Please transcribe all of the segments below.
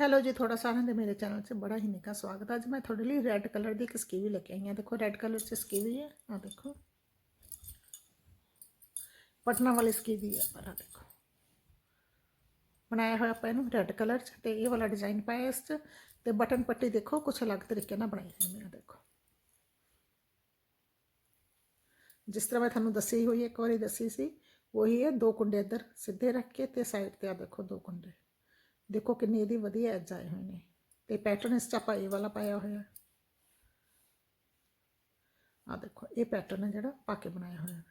Hello ਜੀ, ਤੁਹਾਡਾ ਸਾਰਿਆਂ ਦੇ ਮੇਰੇ ਚੈਨਲ 'ਚ ਬੜਾ ਹੀ ਨਿੱਘਾ ਸਵਾਗਤ ਹੈ। ਅੱਜ ਮੈਂ ਤੁਹਾਡੇ ਲਈ ਰੈੱਡ ਕਲਰ ਦੀ ਇੱਕ ਸਕੀਵੀ ਲੈ ਕੇ ਆਈ ਹਾਂ। ਦੇਖੋ ਰੈੱਡ ਕਲਰ 'ਚ ਸਕੀਵੀ ਹੈ। ਆ ਦੇਖੋ। ਪਟਨਾ ਵਾਲੀ ਸਕੀਵੀ ਹੈ। ਪਰ ਆ ਦੇਖੋ। ਬਣਾਇਆ ਹੋਇਆ ਆਪਾਂ ਇਹਨੂੰ ਰੈੱਡ ਕਲਰ 'ਚ ਤੇ ਇਹ ਵਾਲਾ ਡਿਜ਼ਾਈਨ ਪਾਇਆ ਇਸ 'ਚ। ਤੇ ਬਟਨ ਪੱਟੀ ਦੇਖੋ, ਕੁਛ ਅਲੱਗ ਤਰੀਕੇ ਨਾਲ ਬਣਾਈ ਹੋਈ ਮੈਂ ਆ ਦੇਖੋ। ਜਿਸ ਤਰ੍ਹਾਂ ਮੈਂ ਤੁਹਾਨੂੰ ਦੱਸੀ ਹੋਈ ਇੱਕ ਵਾਰੀ ਦੱਸੀ ਸੀ, ਉਹੀ ਹੈ। ਦੋ ਕੁੰਡੇ ਇੱਧਰ ਸਿੱਧੇ ਰੱਖ ਕੇ ਤੇ ਸਾਈਡ ਤੇ ਆ ਦੇਖੋ, ਦੋ ਕੁੰਡੇ। ਦੇਖੋ ਕਿੰਨੀ ਇਹਦੀ ਵਧੀਆ ਐਜ ਆਏ ਹੋਏ ਨੇ। ਤੇ ਪੈਟਰਨ ਇਸ ਚ ਆਪਾਂ ਇਹ ਵਾਲਾ ਪਾਇਆ ਹੋਇਆ ਆ ਦੇਖੋ, ਇਹ ਪੈਟਰਨ ਹੈ ਜਿਹੜਾ ਪਾ ਕੇ ਬਣਾਇਆ ਹੋਇਆ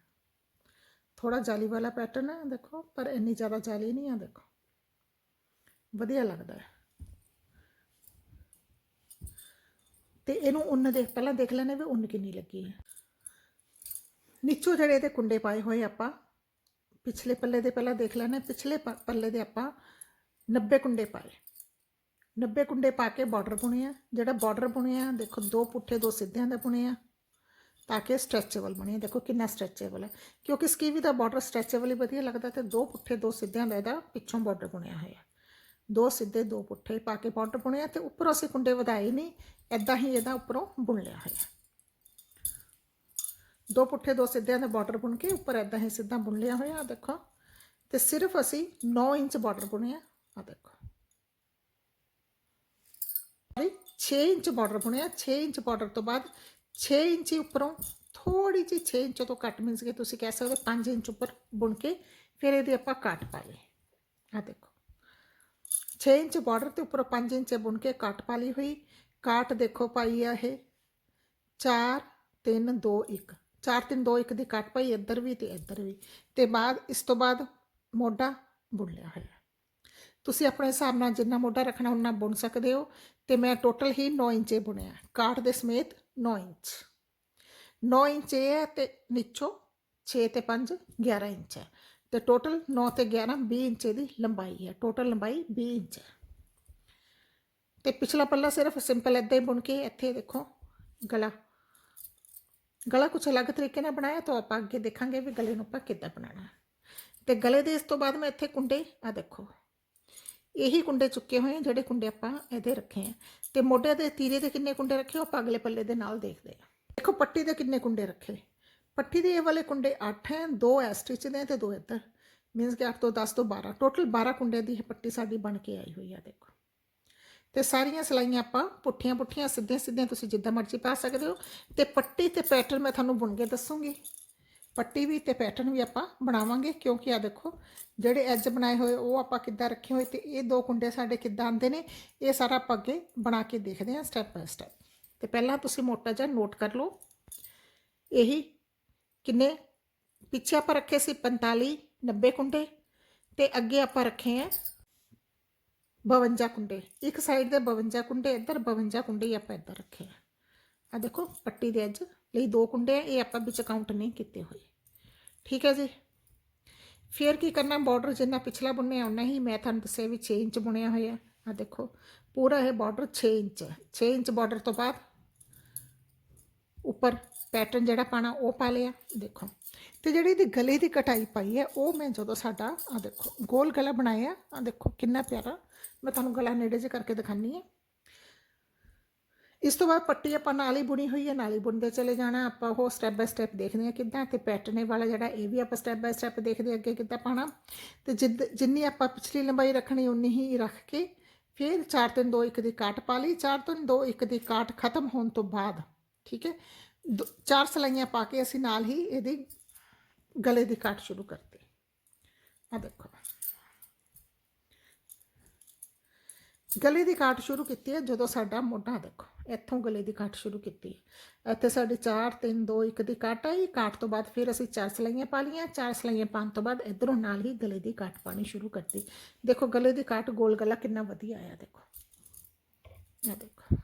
ਥੋੜਾ ਜਾਲੀ ਵਾਲਾ ਪੈਟਰਨ ਹੈ, ਦੇਖੋ, ਪਰ ਇੰਨੀ ਜ਼ਿਆਦਾ ਜਾਲੀ ਨਹੀਂ ਆ ਦੇਖੋ। ਵਧੀਆ ਲੱਗਦਾ ਹੈ। ਤੇ ਇਹਨੂੰ ਉੱਨ ਦੇਖ ਪਹਿਲਾਂ ਦੇਖ ਲੈਣੇ ਵੀ ਉੱਨ ਕਿੰਨੀ ਲੱਗੀ ਹੈ। ਨੀਚੋਂ ਜਿਹੜੇ ਇਹਦੇ ਕੁੰਡੇ ਪਾਏ ਹੋਏ ਆਪਾਂ, ਪਿਛਲੇ ਪੱਲੇ ਦੇ ਪਹਿਲਾਂ ਦੇਖ ਲੈਣੇ ਪਿਛਲੇ ਪ- ਪੱਲੇ ਦੇ ਆਪਾਂ 90 ਕੁੰਡੇ ਪਾਏ 90 ਕੁੰਡੇ ਪਾ ਕੇ ਬਾਰਡਰ ਬੁਣੇ ਆ ਜਿਹੜਾ ਬਾਰਡਰ ਬੁਣੇ ਆ ਦੇਖੋ ਦੋ ਪੁੱਠੇ ਦੋ ਸਿੱਧਿਆਂ ਦਾ ਬੁਣੇ ਆ ਤਾਂ ਕਿ ਸਟ੍ਰੈਚੇਬਲ ਬਣੇ ਦੇਖੋ ਕਿੰਨਾ ਸਟ੍ਰੈਚੇਬਲ ਹੈ ਕਿਉਂਕਿ ਸਕੀਵੀ ਦਾ ਬਾਰਡਰ ਸਟ੍ਰੈਚੇਬਲ ਹੀ ਵਧੀਆ ਲੱਗਦਾ ਤੇ ਦੋ ਪੁੱਠੇ ਦੋ ਸਿੱਧਿਆਂ ਦਾ ਇਹਦਾ ਪਿੱਛੋਂ ਬਾਰਡਰ ਬੁਣਿਆ ਹੋਇਆ ਦੋ ਸਿੱਧੇ ਦੋ ਪੁੱਠੇ ਪਾ ਕੇ ਬਾਰਡਰ ਬੁਣਿਆ ਤੇ ਉੱਪਰੋਂ ਅਸੀਂ ਕੁੰਡੇ ਵਧਾਏ ਨਹੀਂ ਐਦਾਂ ਹੀ ਇਹਦਾ ਉੱਪਰੋਂ ਬੁਣ ਲਿਆ ਹੋਇਆ ਦੋ ਪੁੱਠੇ ਦੋ ਸਿੱਧਿਆਂ ਦਾ ਬਾਰਡਰ ਬੁਣ ਕੇ ਉੱਪਰ ਐਦਾਂ ਹੀ ਸਿੱਧਾ ਬੁਣ ਲਿਆ ਹੋਇਆ ਆ ਦੇਖੋ ਤੇ ਸਿਰਫ ਅਸੀਂ 9 ਇੰਚ ਬਾਰਡਰ ਬੁਣਿਆ ਆ ਦੇਖੋ ਵੀ 6 ਇੰਚ ਬਾਰਡਰ ਬੁਣਿਆ 6 ਇੰਚ ਬਾਰਡਰ ਤੋਂ ਬਾਅਦ 6 ਇੰਚ ਹੀ ਉੱਪਰੋਂ ਥੋੜੀ ਜਿਹੀ 6 ਇੰਚ ਤੋਂ ਘੱਟ ਮੀਨਸ ਕਿ ਤੁਸੀਂ ਕਹਿ ਸਕਦੇ 5 ਇੰਚ ਉੱਪਰ ਬੁਣ ਕੇ ਫਿਰ ਇਹਦੀ ਆਪਾਂ ਕੱਟ ਪਾ ਲਈ ਆ ਦੇਖੋ 6 ਇੰਚ ਬਾਰਡਰ ਤੇ ਉੱਪਰੋਂ 5 ਇੰਚ ਬੁਣ ਕੇ ਕੱਟ ਪਾ ਲਈ ਹੋਈ ਕਾਟ ਦੇਖੋ ਪਾਈ ਆ ਇਹ 4 3 2 1 4 3 2 1 ਦੀ ਕੱਟ ਪਾਈ ਇੱਧਰ ਵੀ ਤੇ ਇੱਧਰ ਵੀ ਤੇ ਬਾਅਦ ਇਸ ਤੋਂ ਬਾਅਦ ਮੋਢਾ ਬੁਣ ਲਿਆ ਹੋਇਆ ਤੁਸੀਂ ਆਪਣੇ ਹਿਸਾਬ ਨਾਲ ਜਿੰਨਾ ਮੋਢਾ ਰੱਖਣਾ ਉਹਨਾਂ ਬੁਣ ਸਕਦੇ ਹੋ ਤੇ ਮੈਂ ਟੋਟਲ ਹੀ 9 ਇੰਚ ਹੀ। ਬੁਣਿਆ ਕਾਟ ਦੇ ਸਮੇਤ 9 ਇੰਚ। 9 ਇੰਚ ਇਹ ਹੈ ਤੇ ਨੀਚੋਂ 6 ਤੇ 5 11 ਇੰਚ ਹੈ। ਤੇ ਟੋਟਲ 9 ਤੇ 11 20 ਇੰਚ ਦੀ ਲੰਬਾਈ ਹੈ। ਟੋਟਲ ਲੰਬਾਈ 20 ਇੰਚ ਹੈ। ਤੇ ਪਿਛਲਾ ਪੱਲਾ ਸਿਰਫ ਸਿੰਪਲ ਏਦਾਂ ਹੀ ਬੁਣ ਕੇ ਇੱਥੇ ਦੇਖੋ ਗਲਾ। ਗਲਾ ਕੁਛ ਅਲੱਗ ਤਰੀਕੇ ਨਾਲ ਬਣਾਇਆ ਤਾਂ ਆਪਾਂ ਅੱਗੇ ਦੇਖਾਂਗੇ ਵੀ ਗਲੇ ਨੂੰ ਆਪਾਂ ਕਿੱਦਾਂ ਬਣਾਉਣਾ ਹੈ। ਤੇ ਗਲੇ ਦੇ ਇਸ ਤੋਂ ਬਾਅਦ ਮੈਂ ਇੱਥੇ ਕੁੰਡੇ ਆ ਦੇਖੋ। ਇਹੀ ਕੁੰਡੇ ਚੁੱਕੇ ਹੋਏ ਆ ਜਿਹੜੇ ਕੁੰਡੇ ਆਪਾਂ ਇਹਦੇ ਰੱਖੇ ਆ। ਤੇ ਮੋਢੇ ਦੇ ਤੀਰੇ ਦੇ ਕਿੰਨੇ ਕੁੰਡੇ ਰੱਖੇ, ਉਹ ਆਪਾਂ ਅਗਲੇ ਪੱਲੇ ਦੇ ਨਾਲ ਦੇਖਦੇ ਆ। ਦੇਖੋ ਪੱਟੀ ਦੇ ਕਿੰਨੇ ਕੁੰਡੇ ਰੱਖੇ। ਪੱਟੀ ਦੇ ਇਹ ਵਾਲੇ ਕੁੰਡੇ 8 ਹੈ ਦੋ ਐ ਸਟਿਚ ਦੇ ਤੇ ਦੋ ਇੱਧਰ। ਮੀਨਸ ਕਿ 8 ਤੋਂ 10 ਤੋਂ 12 ਟੋਟਲ 12 ਕੁੰਡੇ ਦੀ ਪੱਟੀ ਸਾਡੀ ਬਣ ਕੇ ਆਈ ਹੋਈ ਆ, ਦੇਖੋ। ਤੇ ਸਾਰੀਆਂ ਸਲਾਈਆਂ ਆਪਾਂ ਪੁੱਠੀਆਂ ਪੁੱਠੀਆਂ ਸਿੱਧੀਆਂ ਸਿੱਧੀਆਂ ਤੁਸੀਂ ਜਿੱਦਾਂ ਮਰਜ਼ੀ ਪਾ ਸਕਦੇ ਹੋ। ਤੇ ਪੱਟੀ ਤੇ ਪੈਟਰਨ ਮੈਂ ਤੁਹਾਨੂੰ ਬੁਣ ਕੇ ਦੱਸੂਗੀ। ਪੱਟੀ ਵੀ ਤੇ ਪੈਟਰਨ ਵੀ ਆਪਾਂ ਬਣਾਵਾਂਗੇ, ਕਿਉਂਕਿ ਆ ਦੇਖੋ, ਜਿਹੜੇ ਐਜ ਬਣਾਏ ਹੋਏ, ਉਹ ਆਪਾਂ ਕਿੱਦਾਂ ਰੱਖੇ ਹੋਏ ਤੇ ਇਹ ਦੋ ਕੁੰਡੇ ਸਾਡੇ ਕਿੱਦਾਂ ਆਉਂਦੇ ਨੇ, ਇਹ ਸਾਰਾ ਆਪਾਂ ਅੱਗੇ ਬਣਾ ਕੇ ਦੇਖਦੇ ਹਾਂ ਸਟੈਪ ਬਾਏ ਸਟੈਪ ਤੇ ਪਹਿਲਾਂ ਤੁਸੀਂ ਮੋਟਾ ਜਿਹਾ ਨੋਟ ਕਰ ਲਓ। ਇਹੀ ਕਿੰਨੇ, ਪਿੱਛੇ ਆਪਾਂ ਰੱਖੇ ਸੀ 45 90 ਕੁੰਡੇ, ਤੇ ਅੱਗੇ ਆਪਾਂ ਰੱਖੇ ਆ 52 ਕੁੰਡੇ। ਇੱਕ ਸਾਈਡ ਦੇ 52 ਕੁੰਡੇ, ਇੱਧਰ 52 ਕੁੰਡੇ ਹੀ ਆਪਾਂ ਇੱਧਰ ਰੱਖੇ ਆ ਆ ਦੇਖੋ, ਪੱਟੀ ਦੇ ਅੱਜ ਲਈ ਦੋ ਕੁੰਡੇ ਆ ਇਹ ਆਪਾਂ ਵਿੱਚ ਕਾਊਂਟ ਨਹੀਂ ਕੀਤੇ ਹੋਏ। ਠੀਕ ਹੈ ਜੀ। ਫਿਰ ਕੀ ਕਰਨਾ ਬਾਰਡਰ ਜਿੰਨਾ ਪਿਛਲਾ ਬੁਣਿਆ ਉਹਨਾਂ ਹੀ ਮੈਂ ਤੁਹਾਨੂੰ ਦੱਸਿਆ ਵੀ 6 ਇੰਚ ਬੁਣਿਆ ਹੋਇਆ। ਆ ਦੇਖੋ, ਪੂਰਾ ਇਹ ਬਾਰਡਰ 6 ਇੰਚ ਹੈ। 6 ਇੰਚ ਬਾਰਡਰ ਤੋਂ ਬਾਅਦ ਉੱਪਰ ਪੈਟਰਨ ਜਿਹੜਾ ਪਾਣਾ ਉਹ ਪਾ ਲਿਆ। ਦੇਖੋ, ਤੇ ਜਿਹੜੀ ਇਹਦੀ ਗਲੇ ਦੀ ਕਟਾਈ ਪਾਈ ਹੈ, ਉਹ ਮੈਂ ਜਦੋਂ ਸਾਡਾ ਆ ਦੇਖੋ, ਗੋਲ ਗਲਾ ਬਣਾਇਆ ਆ ਦੇਖੋ ਕਿੰਨਾ ਪਿਆਰਾ। ਮੈਂ ਤੁਹਾਨੂੰ ਗਲਾ ਨੇੜੇ ਜੇ ਕਰਕੇ ਦਿਖਾਨੀ ਹੈ। ਇਸ ਤੋਂ ਬਾਅਦ ਪੱਟੀ ਆਪਾਂ ਨਾਲ ਹੀ ਬੁਣੀ ਹੋਈ ਹੈ, ਨਾਲ ਹੀ ਬੁਣਦੇ ਚਲੇ ਜਾਣਾ। ਆਪਾਂ ਉਹ ਸਟੈਪ ਬਾਏ ਸਟੈਪ ਦੇਖਦੇ ਹਾਂ ਕਿੱਦਾਂ ਤੇ ਪੈਟਰਨੇ ਵਾਲਾ ਜਿਹੜਾ ਇਹ ਵੀ ਆਪਾਂ ਸਟੈਪ ਬਾਏ ਸਟੈਪ ਦੇਖਦੇ ਹਾਂ ਅੱਗੇ ਕਿੱਦਾਂ ਪਾਣਾ ਤੇ ਜਿੱਦ, ਜਿੰਨੀ ਆਪਾਂ ਪਿਛਲੀ ਲੰਬਾਈ ਰੱਖਣੀ, ਉਨੀ ਹੀ ਰੱਖ ਕੇ ਫਿਰ 4 3 2 1 ਦੀ ਕਾਟ ਪਾ ਲਈ। 4 3 2 1 ਦੀ ਕਾਟ ਖਤਮ ਹੋਣ ਤੋਂ ਬਾਅਦ, ਠੀਕ ਹੈ? ਦੋ- ਚਾਰ ਸਲਾਈਆਂ ਪਾ ਕੇ ਅਸੀਂ ਨਾਲ ਹੀ ਇਹਦੀ ਗਲੇ ਦੀ ਕਾਟ ਸ਼ੁਰੂ ਕਰਦੇ। ਆ ਦੇਖੋ। ਗਲੇ ਦੀ ਕਾਟ ਸ਼ੁਰੂ ਕੀਤੀ ਹੈ ਜਦੋਂ ਸਾਡਾ ਮੋਢਾ ਦੇਖੋ। ਇੱਥੋਂ ਗਲੇ ਦੀ ਕਾਟ ਸ਼ੁਰੂ ਕੀਤੀ ਹੈ। ਇੱਥੇ ਸਾਡੀ 4 3 2 1 ਦੀ ਕਾਟ ਆਈ। ਕਾਟ ਤੋਂ ਬਾਅਦ ਫਿਰ ਅਸੀਂ ਚਾਰ ਸਲਾਈਆਂ ਪਾ ਲਈਆਂ। ਚਾਰ ਸਲਾਈਆਂ ਪਾਉਣ ਤੋਂ ਬਾਅਦ ਇਧਰੋਂ ਨਾਲ ਹੀ ਗਲੇ ਦੀ ਕਾਟ ਪਾਣੀ ਸ਼ੁਰੂ ਕਰਤੀ। ਦੇਖੋ, ਗਲੇ ਦੀ ਕਾਟ ਗੋਲ ਗਲਾ ਕਿੰਨਾ ਵਧੀਆ ਆਇਆ, ਦੇਖੋ। ਆ ਦੇਖੋ।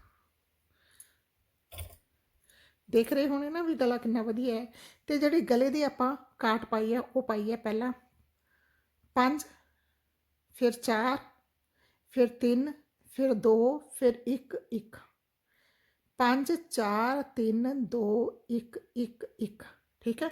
ਦੇਖ ਰਹੇ ਹੋਣੇ ਨਾ ਵੀ ਗਲਾ ਕਿੰਨਾ ਵਧੀਆ ਹੈ। ਤੇ ਜਿਹੜੀ ਗਲੇ ਦੀ ਆਪਾਂ ਕਾਟ ਪਾਈ ਹੈ, ਉਹ ਪਾਈ ਹੈ ਪਹਿਲਾਂ 5 ਫਿਰ 4 ਫਿਰ 3 ਫਿਰ 2 ਫਿਰ 1 1 5 4 3 2 1 1 1 ਠੀਕ ਹੈ?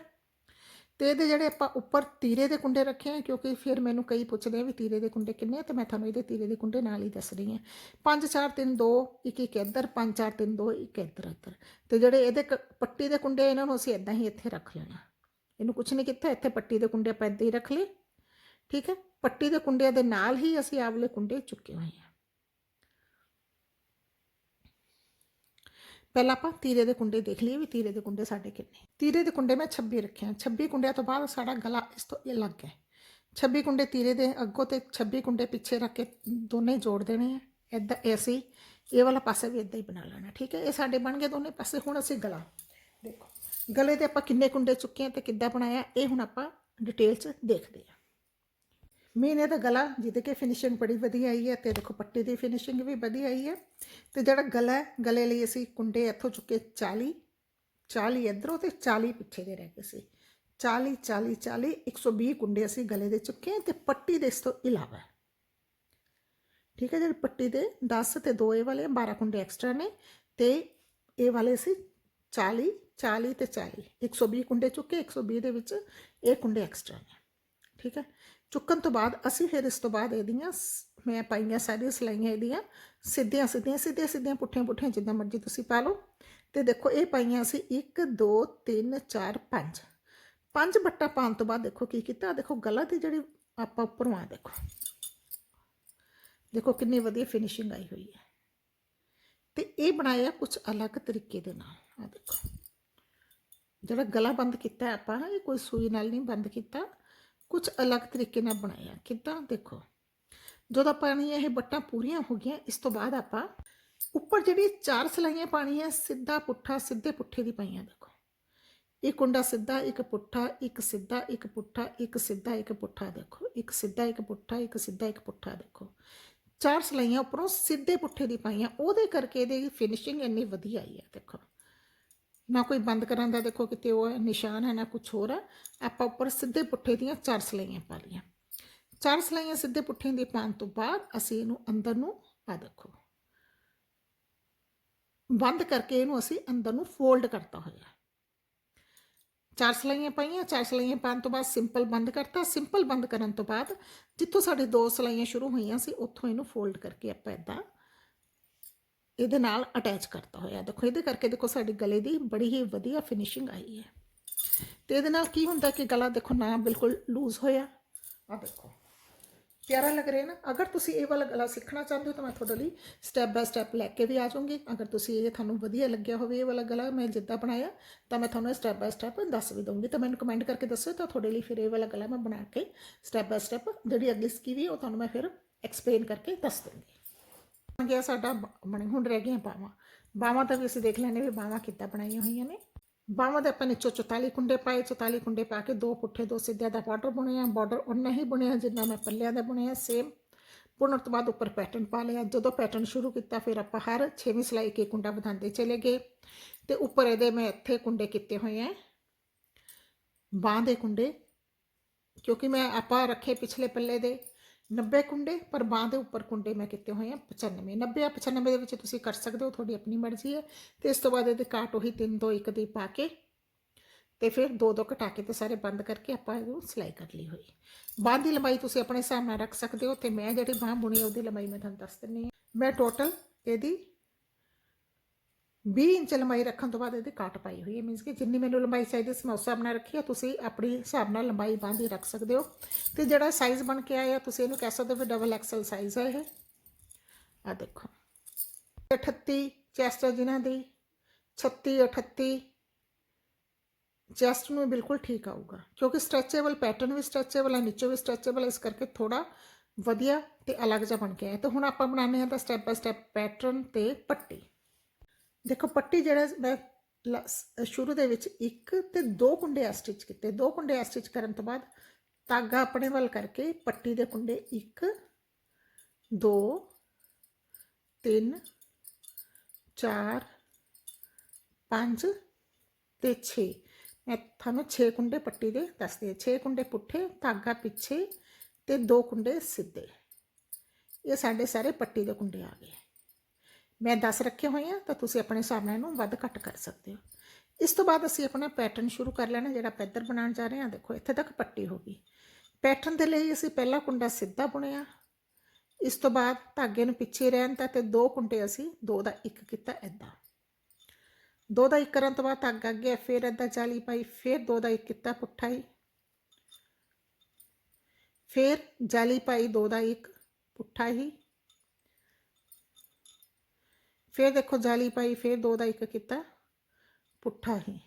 ਤੇ ਇਹਦੇ ਜਿਹੜੇ ਆਪਾਂ ਉੱਪਰ ਤੀਰੇ ਦੇ ਕੁੰਡੇ ਰੱਖੇ ਆ, ਕਿਉਂਕਿ ਫਿਰ ਮੈਨੂੰ ਕਈ ਪੁੱਛਦੇ ਆ ਵੀ ਤੀਰੇ ਦੇ ਕੁੰਡੇ ਕਿੰਨੇ ਆ, ਤੇ ਮੈਂ ਤੁਹਾਨੂੰ ਇਹਦੇ ਤੀਰੇ ਦੇ ਕੁੰਡੇ ਨਾਲ ਹੀ ਦੱਸ ਰਹੀ ਹਾਂ। 5 4 3 2 ਇੱਕ ਇੱਕ ਇੱਧਰ 5 4 3 2 ਇੱਕ ਇੱਧਰ ਇੱਧਰ। ਤੇ ਜਿਹੜੇ ਇਹਦੇ ਕ- ਪੱਟੀ ਦੇ ਕੁੰਡੇ ਇਹਨਾਂ ਨੂੰ ਅਸੀਂ ਇਦਾਂ ਹੀ ਇੱਥੇ ਰੱਖ ਲੈਣਾ। ਇਹਨੂੰ ਕੁਝ ਨਹੀਂ ਕੀਤਾ, ਇੱਥੇ ਪੱਟੀ ਦੇ ਕੁੰਡੇ ਆਪਾਂ ਇੱਦਾਂ ਹੀ ਰੱਖ ਲਏ। ਠੀਕ ਹੈ? ਪੱਟੀ ਦੇ ਕੁੰਡਿਆਂ ਦੇ ਨਾਲ ਹੀ ਅਸੀਂ ਆਵਲੇ ਕੁੰਡੇ ਚੁੱਕੇ ਹੋਏ ਆ ਪਹਿਲਾਂ ਆਪਾਂ ਤੀਰੇ ਦੇ ਕੁੰਡੇ ਦੇਖ ਲਈਏ ਵੀ ਤੀਰੇ ਦੇ ਕੁੰਡੇ ਸਾਡੇ ਕਿੰਨੇ ਤੀਰੇ ਦੇ ਕੁੰਡੇ ਮੈਂ 26 ਰੱਖੇ ਆ। 26 ਕੁੰਡਿਆਂ ਤੋਂ ਬਾਅਦ ਸਾਡਾ ਗਲਾ ਇਸ ਤੋਂ ਅਲੱਗ ਹੈ। 26 ਕੁੰਡੇ ਤੀਰੇ ਦੇ ਅੱਗੋਂ ਤੇ 26 ਕੁੰਡੇ ਪਿੱਛੇ ਰੱਖ ਕੇ ਦੋਨੇ ਜੋੜ ਦੇਣੇ ਆ। ਇਦਾਂ ਅਸੀਂ ਇਹ ਵਾਲਾ ਪਾਸਾ ਵੀ ਇਦਾਂ ਹੀ ਬਣਾ ਲੈਣਾ, ਠੀਕ ਹੈ? ਇਹ ਸਾਡੇ ਬਣ ਗਏ ਦੋਨੇ ਪਾਸੇ। ਹੁਣ ਅਸੀਂ ਗਲਾ ਦੇਖੋ। ਗਲੇ ਤੇ ਆਪਾਂ ਕਿੰਨੇ ਕੁੰਡੇ ਚੁੱਕੇ ਆ ਤੇ ਕਿੱਦਾਂ ਬਣਾਇਆ, ਇਹ ਹੁਣ ਆਪਾਂ ਡਿਟੇਲ 'ਚ ਦੇਖਦੇ ਆ। ਮੇਨ ਇਹਦਾ ਗਲਾ, ਜਿਹਦੇ ਕਿ ਫਿਨਿਸ਼ਿੰਗ ਬੜੀ ਵਧੀਆ ਆਈ ਹੈ ਤੇ ਦੇਖੋ ਪੱਟੀ ਦੀ ਫਿਨਿਸ਼ਿੰਗ ਵੀ ਵਧੀਆ ਆਈ ਹੈ। ਤੇ ਜਿਹੜਾ ਗਲਾ ਹੈ, ਗਲੇ ਲਈ ਅਸੀਂ ਕੁੰਡੇ ਇੱਥੋਂ ਚੁੱਕੇ 40 40 ਇਧਰੋਂ ਤੇ 40 ਪਿੱਛੇ ਦੇ ਰਹਿ ਗਏ ਸੀ। 40 40 40 120 ਕੁੰਡੇ ਅਸੀਂ ਗਲੇ ਦੇ ਚੁੱਕੇ ਤੇ ਪੱਟੀ ਦੇ ਇਸ ਤੋਂ ਇਲਾਵਾ। ਠੀਕ ਹੈ ਜਿਹੜੇ ਪੱਟੀ ਦੇ 10 ਤੇ 2 ਇਹ ਵਾਲੇ 12 ਕੁੰਡੇ ਐਕਸਟਰਾ ਨੇ ਤੇ ਇਹ ਵਾਲੇ ਸੀ 40 40 ਤੇ 40 120 ਕੁੰਡੇ ਚੁੱਕੇ 120 ਦੇ ਵਿੱਚ ਇਹ ਕੁੰਡੇ ਐਕਸਟਰਾ ਨੇ। ਠੀਕ ਹੈ? ਚੁੱਕਣ ਤੋਂ ਬਾਅਦ ਅਸੀਂ ਫਿਰ ਇਸ ਤੋਂ ਬਾਅਦ ਇਹਦੀਆਂ ਸ- ਮੈਂ ਪਾਈਆਂ ਸਾਰੀਆਂ ਸਲਾਈਆਂ ਇਹਦੀਆਂ, ਸਿੱਧੀਆਂ ਸਿੱਧੀਆਂ ਸਿੱਧੀਆਂ ਸਿੱਧੀਆਂ, ਪੁੱਠੀਆਂ ਪੁੱਠੀਆਂ, ਜਿੱਦਾਂ ਮਰਜ਼ੀ ਤੁਸੀਂ ਪਾ ਲਓ। ਤੇ ਦੇਖੋ ਇਹ ਪਾਈਆਂ ਅਸੀਂ 1 2 3 4 5 ਪੰਜ ਬੱਟਾ ਪਾਉਣ ਤੋਂ ਬਾਅਦ ਦੇਖੋ ਕੀ ਕੀਤਾ ਦੇਖੋ ਗਲਾ ਦੀ ਜਿਹੜੀ ਆਪਾਂ ਉੱਪਰੋਂ ਆ ਦੇਖੋ। ਦੇਖੋ ਕਿੰਨੀ ਵਧੀਆ ਫਿਨਿਸ਼ਿੰਗ ਆਈ ਹੋਈ ਹੈ। ਤੇ ਇਹ ਬਣਾਇਆ ਕੁਝ ਅਲੱਗ ਤਰੀਕੇ ਦੇ ਨਾਲ ਆ ਦੇਖੋ। ਜਿਹੜਾ ਗਲਾ ਬੰਦ ਕੀਤਾ ਆਪਾਂ, ਇਹ ਕੋਈ ਸੂਈ ਨਾਲ ਨਹੀਂ ਬੰਦ ਕੀਤਾ। ਕੁਝ ਅਲੱਗ ਤਰੀਕੇ ਨਾਲ ਬਣਾਇਆ ਕਿੱਦਾਂ? ਦੇਖੋ। ਜਦੋਂ ਪਾਣੀ ਇਹ ਬੱਟਾਂ ਪੂਰੀਆਂ ਹੋ ਗਈਆਂ, ਇਸ ਤੋਂ ਬਾਅਦ ਆਪਾਂ ਉੱਪਰ ਜਿਹੜੀ ਚਾਰ ਸਲਾਈਆਂ ਪਾਣੀਆਂ ਸਿੱਧਾ ਪੁੱਠਾ, ਸਿੱਧੇ ਪੁੱਠੇ ਦੀ ਪਾਈਆਂ, ਦੇਖੋ। ਇੱਕ ਕੁੰਡਾ ਸਿੱਧਾ, ਇੱਕ ਪੁੱਠਾ, ਇੱਕ ਸਿੱਧਾ, ਇੱਕ ਪੁੱਠਾ, ਇੱਕ ਸਿੱਧਾ, ਇੱਕ ਪੁੱਠਾ, ਦੇਖੋ। ਇੱਕ ਸਿੱਧਾ, ਇੱਕ ਪੁੱਠਾ, ਇੱਕ ਸਿੱਧਾ, ਇੱਕ ਪੁੱਠਾ, ਦੇਖੋ। ਚਾਰ ਸਲਾਈਆਂ ਉੱਪਰੋਂ ਸਿੱਧੇ ਪੁੱਠੇ ਦੀ ਪਾਈਆਂ। ਉਹਦੇ ਕਰਕੇ ਇਹਦੀ ਫਿਨਿਸ਼ਿੰਗ ਇੰਨੀ ਵਧੀਆ ਆਈ ਹੈ, ਦੇਖੋ। ਨਾ ਕੋਈ ਬੰਦ ਕਰਨ ਦਾ ਦੇਖੋ ਕਿਤੇ ਉਹ ਹੈ, ਨਿਸ਼ਾਨ ਹੈ ਨਾ ਕੁਝ ਹੋਰ ਹੈ। ਆਪਾਂ ਉੱਪਰ ਸਿੱਧੇ ਪੁੱਠੇ ਦੀਆਂ ਚਾਰ ਸਲਾਈਆਂ ਪਾ ਲਈਆਂ। ਚਾਰ ਸਲਾਈਆਂ ਸਿੱਧੇ ਪੁੱਠੇ ਦੀ ਪਾਉਣ ਤੋਂ ਬਾਅਦ ਅਸੀਂ ਇਹਨੂੰ ਅੰਦਰ ਨੂੰ ਪਾ ਦੇਖੋ। ਬੰਦ ਕਰਕੇ ਇਹਨੂੰ ਅਸੀਂ ਅੰਦਰ ਨੂੰ ਫੋਲਡ ਕਰਤਾ ਹੋਇਆ। ਚਾਰ ਸਲਾਈਆਂ ਪਾਈਆਂ ਚਾਰ ਸਲਾਈਆਂ ਪਾਉਣ ਤੋਂ ਬਾਅਦ ਸਿੰਪਲ ਬੰਦ ਕਰਤਾ। ਸਿੰਪਲ ਬੰਦ ਕਰਨ ਤੋਂ ਬਾਅਦ ਜਿੱਥੋਂ ਸਾਡੇ ਦੋ ਸਲਾਈਆਂ ਸ਼ੁਰੂ ਹੋਈਆਂ ਸੀ ਉੱਥੋਂ ਇਹਨੂੰ ਫੋਲਡ ਕਰਕੇ ਆਪਾਂ ਇਦਾਂ ਇਹਦੇ ਨਾਲ ਅਟੈਚ ਕਰਤਾ ਹੋਇਆ। ਦੇਖੋ, ਇਹਦੇ ਕਰਕੇ ਦੇਖੋ ਸਾਡੀ ਗਲੇ ਦੀ ਬੜੀ ਹੀ ਵਧੀਆ ਫਿਨਿਸ਼ਿੰਗ ਆਈ ਹੈ। ਤੇ ਇਹਦੇ ਨਾਲ ਕੀ ਹੁੰਦਾ ਕਿ ਗਲਾ ਦੇਖੋ ਨਾ ਬਿਲਕੁਲ ਲੂਜ਼ ਹੋਇਆ। ਆ ਦੇਖੋ, ਪਿਆਰਾ ਲੱਗ ਰਿਹਾ ਨਾ। ਅਗਰ ਤੁਸੀਂ ਇਹ ਵਾਲਾ ਗਲਾ ਸਿੱਖਣਾ ਚਾਹੁੰਦੇ ਹੋ ਤਾਂ ਮੈਂ ਤੁਹਾਡੇ ਲਈ ਸਟੈਪ ਬਾय ਸਟੈਪ ਲੈ ਕੇ ਵੀ ਆ ਜਾਵਾਂਗੀ ਅਗਰ ਤੁਸੀਂ ਇਹ ਤੁਹਾਨੂੰ ਵਧੀਆ ਲੱਗਿਆ ਹੋਵੇ ਇਹ ਵਾਲਾ ਗਲਾ ਮੈਂ ਜਿੱਦਾਂ ਬਣਾਇਆ, ਤਾਂ ਮੈਂ ਤੁਹਾਨੂੰ ਸਟੈਪ ਬਾय ਸਟੈਪ ਦੱਸ ਵੀ ਦਵਾਂਗੀ ਤਾਂ ਮੈਨੂੰ ਕਮੈਂਟ ਕਰਕੇ ਦੱਸੋ ਤਾਂ ਤੁਹਾਡੇ ਲਈ ਫਿਰ ਇਹ ਵਾਲਾ ਗਲਾ ਮੈਂ ਬਣਾ ਕੇ ਸਟੈਪ ਬਾय ਸਟੈਪ ਜਿਹੜੀ ਅਗਲੀ ਸਕੀ ਵੀ ਉਹ ਤੁਹਾਨੂੰ ਮੈਂ ਫਿਰ ਐਕਸਪਲੇਨ ਕਰਕੇ ਦੱਸ ਦੂੰਗੀ ਗਿਆ ਸਾਡਾ ਬਣੇ, ਹੁਣ ਰਹਿ ਗਈਆਂ ਬਾਵਾਂ। ਬਾਵਾਂ ਤਾਂ ਵੀ ਅਸੀਂ ਦੇਖ ਲੈਣੇ ਵੀ ਬਾਵਾਂ ਕਿੱਦਾਂ ਬਣਾਈਆਂ ਹੋਈਆਂ ਨੇ। ਬਾਵਾਂ ਦੇ ਆਪਾਂ ਨੀਚੋਂ 44 ਕੁੰਡੇ ਪਾਏ 44 ਕੁੰਡੇ ਪਾ ਕੇ ਦੋ ਪੁੱਠੇ, ਦੋ ਸਿੱਧਿਆਂ ਦਾ ਬਾਰਡਰ ਬੁਣਿਆ, ਬਾਰਡਰ ਉਨਾ ਹੀ ਬੁਣਿਆ ਜਿੰਨਾ ਮੈਂ ਪੱਲਿਆਂ ਦਾ ਬੁਣਿਆ ਸੇਮ ਬੁਣਨ ਤੋਂ ਬਾਅਦ ਉੱਪਰ ਪੈਟਰਨ ਪਾ ਲਿਆ। ਜਦੋਂ ਪੈਟਰਨ ਸ਼ੁਰੂ ਕੀਤਾ, ਫਿਰ ਆਪਾਂ ਹਰ 6ਵੀਂ ਸਿਲਾਈ ਕੇ ਕੁੰਡਾ ਵਧਾਉਂਦੇ ਚਲੇ ਗਏ। ਤੇ ਉੱਪਰ ਇਹਦੇ ਮੈਂ ਇੱਥੇ ਕੁੰਡੇ ਕੀਤੇ ਹੋਏ ਆ। ਬਾਂਹ ਦੇ ਕੁੰਡੇ, ਕਿਉਂਕਿ ਮੈਂ ਆਪਾਂ ਰੱਖੇ ਪਿਛਲੇ ਪੱਲੇ ਦੇ। 90 ਕੁੰਡੇ ਪਰ ਬਾਂਹ ਦੇ ਉੱਪਰ ਕੁੰਡੇ ਮੈਂ ਕੀਤੇ ਹੋਏ ਆ 95 90 ਜਾਂ 95 ਦੇ ਵਿੱਚ ਤੁਸੀਂ ਕਰ ਸਕਦੇ ਹੋ ਤੁਹਾਡੀ ਆਪਣੀ ਮਰਜ਼ੀ ਹੈ ਤੇ ਇਸ ਤੋਂ ਬਾਅਦ ਇਹਦੇ ਕਾਟ ਉਹੀ 3 2 1 ਦੀ ਪਾ ਕੇ ਤੇ ਫਿਰ ਦੋ ਦੋ ਘਟਾ ਕੇ ਤੇ ਸਾਰੇ ਬੰਦ ਕਰਕੇ ਆਪਾਂ ਇਹਨੂੰ ਸਿਲਾਈ ਕਰ ਲਈ ਹੋਈ ਬਾਂਹ ਦੀ ਲੰਬਾਈ ਤੁਸੀਂ ਆਪਣੇ ਹਿਸਾਬ ਨਾਲ ਰੱਖ ਸਕਦੇ ਹੋ ਤੇ ਮੈਂ ਜਿਹੜੀ ਬਾਂਹ ਬੁਣੀ ਉਹਦੀ ਲੰਬਾਈ ਮੈਂ ਤੁਹਾਨੂੰ ਦੱਸ ਦਿੰਨੀ ਹਾਂ ਮੈਂ ਟੋਟਲ ਇਹਦੀ 20 ਇੰਚ ਲੰਬਾਈ ਰੱਖਣ ਤੋਂ ਬਾਅਦ ਇਹਦੀ ਕਾਟ ਪਾਈ ਹੋਈ ਹੈ। ਮੀਨਸ ਕਿ ਜਿੰਨੀ ਮੈਨੂੰ ਲੰਬਾਈ ਚਾਹੀਦੀ ਸੀ, ਮੈਂ ਉਸ ਹਿਸਾਬ ਨਾਲ ਰੱਖੀ ਹੈ। ਤੁਸੀਂ ਆਪਣੀ ਹਿਸਾਬ ਨਾਲ ਲੰਬਾਈ ਬਾਂਹ ਦੀ ਰੱਖ ਸਕਦੇ ਹੋ। ਤੇ ਜਿਹੜਾ ਸਾਈਜ਼ ਬਣ ਕੇ ਆਇਆ, ਤੁਸੀਂ ਇਹਨੂੰ ਕਹਿ ਸਕਦੇ ਹੋ ਵੀ ਡਬਲ ਐਕਸਲ ਸਾਈਜ਼ ਹੈ ਇਹ। ਆ ਦੇਖੋ। 38 ਚੈਸਟ ਹੈ ਜਿਨ੍ਹਾਂ ਦੀ। 36 38 ਚੈਸਟ ਨੂੰ ਬਿਲਕੁਲ ਠੀਕ ਆਊਗਾ। ਕਿਉਂਕਿ ਸਟ੍ਰੈਚੇਬਲ ਪੈਟਰਨ ਵੀ ਸਟ੍ਰੈਚੇਬਲ ਹੈ, ਨੀਚੋਂ ਵੀ ਸਟ੍ਰੈਚੇਬਲ ਹੈ, ਇਸ ਕਰਕੇ ਥੋੜਾ ਵਧੀਆ ਤੇ ਅਲੱਗ ਜਿਹਾ ਬਣ ਗਿਆ ਹੈ ਤੇ ਹੁਣ ਆਪਾਂ ਬਣਾਉਂਦੇ ਹਾਂ ਤਾਂ ਸਟੈਪ ਬਾय ਸਟੈਪ ਪੈਟਰਨ ਤੇ ਪੱਟੀ। ਦੇਖੋ, ਪੱਟੀ ਜਿਹੜਾ ਮੈਂ ਲ- ਸ਼ੁਰੂ ਦੇ ਵਿੱਚ ਇੱਕ ਤੇ ਦੋ ਕੁੰਡੇ ਆ ਸਟਿਚ ਕੀਤੇ। ਦੋ ਕੁੰਡੇ ਆ ਸਟਿਚ ਕਰਨ ਤੋਂ ਬਾਅਦ ਧਾਗਾ ਆਪਣੇ ਵੱਲ ਕਰਕੇ ਪੱਟੀ ਦੇ ਕੁੰਡੇ 1 2 3 4 5 ਤੇ 6 ਮੈਂ ਤੁਹਾਨੂੰ 6 ਕੁੰਡੇ ਪੱਟੀ ਦੇ ਦੱਸਦੇ ਹਾਂ। 6 ਕੁੰਡੇ ਪੁੱਠੇ, ਧਾਗਾ ਪਿੱਛੇ ਤੇ ਦੋ ਕੁੰਡੇ ਸਿੱਧੇ। ਇਹ ਸਾਡੇ ਸਾਰੇ ਪੱਟੀ ਦੇ ਕੁੰਡੇ ਆ ਗਏ। ਮੈਂ 10 ਰੱਖੇ ਹੋਏ ਆ, ਤਾਂ ਤੁਸੀਂ ਆਪਣੇ ਹਿਸਾਬ ਨਾਲ ਇਹਨੂੰ ਵੱਧ ਘੱਟ ਕਰ ਸਕਦੇ ਹੋ। ਇਸ ਤੋਂ ਬਾਅਦ ਅਸੀਂ ਆਪਣਾ ਪੈਟਰਨ ਸ਼ੁਰੂ ਕਰ ਲੈਣਾ, ਜਿਹੜਾ ਪੈਦਰ ਬਣਾਉਣ ਜਾ ਰਹੇ ਹਾਂ ਦੇਖੋ, ਇੱਥੇ ਤੱਕ ਪੱਟੀ ਹੋ ਗਈ। ਪੈਟਰਨ ਦੇ ਲਈ ਅਸੀਂ ਪਹਿਲਾ ਕੁੰਡਾ ਸਿੱਧਾ ਬੁਣਿਆ। ਇਸ ਤੋਂ ਬਾਅਦ ਧਾਗੇ ਨੂੰ ਪਿੱਛੇ ਰਹਿਣ ਤਾ ਤੇ ਦੋ ਕੁੰਡੇ ਅਸੀਂ, ਦੋ ਦਾ ਇੱਕ ਕੀਤਾ ਐਦਾਂ ਦੋ ਦਾ ਇੱਕ ਕਰਨ ਤੋਂ ਬਾਅਦ ਧਾਗਾ ਅੱਗੇ ਫਿਰ ਐਦਾਂ ਚਾਲੀ ਪਾਈ, ਫਿਰ ਦੋ ਦਾ ਇੱਕ ਕੀਤਾ ਪੁੱਠਾ ਹੀ ਫਿਰ ਜਾਲੀ ਪਾਈ ਦੋ ਦਾ ਇੱਕ ਪੁੱਠਾ ਹੀ ਫਿਰ ਦੇਖੋ ਜਾਲੀ ਪਾਈ ਫਿਰ ਦੋ ਦਾ ਇੱਕ ਕੀਤਾ ਪੁੱਠਾ ਹੀ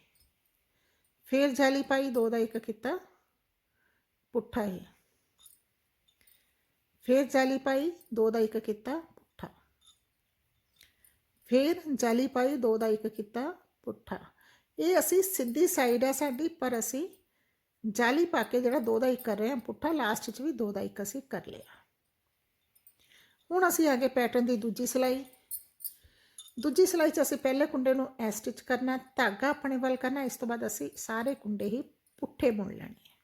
ਫਿਰ ਜਾਲੀ ਪਾਈ ਦੋ ਦਾ ਇੱਕ ਕੀਤਾ ਪੁੱਠਾ ਹੀ ਫਿਰ ਜਾਲੀ ਪਾਈ ਦੋ ਦਾ ਇੱਕ ਕੀਤਾ ਪੁੱਠਾ ਫਿਰ ਜਾਲੀ ਪਾਈ ਦੋ ਦਾ ਇੱਕ ਕੀਤਾ ਪੁੱਠਾ ਇਹ ਅਸੀਂ ਸਿੱਧੀ ਸਾਈਡ ਹੈ ਸਾਡੀ ਪਰ ਅਸੀਂ ਜਾਲੀ ਪਾ ਕੇ ਜਿਹੜਾ ਦੋ ਦਾ ਇੱਕ ਕਰ ਰਹੇ ਹਾਂ ਪੁੱਠਾ ਲਾਸਟ 'ਚ ਵੀ ਦੋ ਦਾ ਇੱਕ ਅਸੀਂ ਕਰ ਲਿਆ ਹੁਣ ਅਸੀਂ ਅੱਗੇ ਪੈਟਰਨ ਦੀ ਦੂਜੀ ਸਿਲਾਈ ਦੂਜੀ ਸਿਲਾਈ 'ਚ ਅਸੀਂ ਪਹਿਲੇ ਕੁੰਡੇ ਨੂੰ ਐ ਸਟਿਚ ਕਰਨਾ ਧਾਗਾ ਆਪਣੇ ਵੱਲ ਕਰਨਾ ਇਸ ਤੋਂ ਬਾਅਦ ਅਸੀਂ ਸਾਰੇ ਕੁੰਡੇ ਹੀ ਪੁੱਠੇ ਬੁਣ ਲੈਣੇ ਆ।